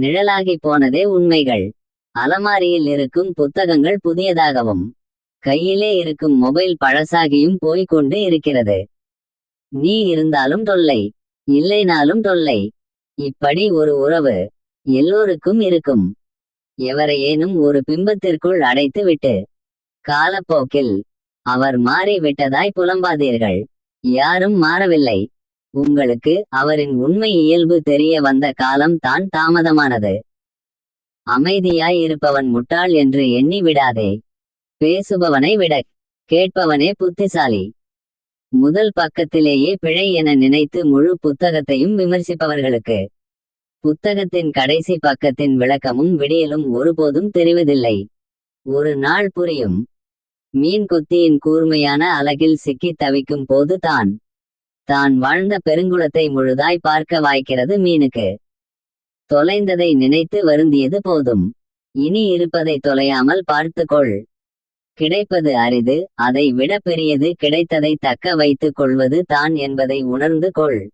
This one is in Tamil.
நிழலாகி போனதே உண்மைகள். அலமாரியில் இருக்கும் புத்தகங்கள் புதியதாகவும் கையிலே இருக்கும் மொபைல் பழசாகியும் போய்க் கொண்டு இருக்கிறது. நீ இருந்தாலும் தொல்லை இல்லைனாலும் தொல்லை. இப்படி ஒரு உறவு எல்லோருக்கும் இருக்கும். எவரையேனும் ஒரு பிம்பத்திற்குள் அடைத்து விட்டு காலப்போக்கில் அவர் மாறி விட்டதாய் புலம்பாதீர்கள். யாரும் மாறவில்லை. உங்களுக்கு அவரின் உண்மை இயல்பு தெரிய வந்த காலம் தான் தாமதமானது. அமைதியாய் இருப்பவன் முட்டாள் என்று எண்ணி விடாதே. பேசுபவனை விட கேட்பவனே புத்திசாலி. முதல் பக்கத்திலேயே பிழை என நினைத்து முழு புத்தகத்தையும் விமர்சிப்பவர்களுக்கு. புத்தகத்தின் கடைசி பக்கத்தின் விளக்கமும் விடியலும் ஒருபோதும் தெரிவதில்லை. ஒரு நாள் புரியும். மீன் கொத்தியின் கூர்மையான அலகில் சிக்கித் தவிக்கும் போது தான் தான் வாழ்ந்த பெருங்குளத்தை முழுதாய் பார்க்க வாய்க்கிறது மீனுக்கு. தொலைந்ததை நினைத்து வருந்தியது போதும். இனி இருப்பதை தொலையாமல் பார்த்துக்கொள். கிடைப்பது அரிது அதை விட பெரியது கிடைத்ததை தக்க வைத்துக் கொள்வது தான் என்பதை உணர்ந்து கொள்.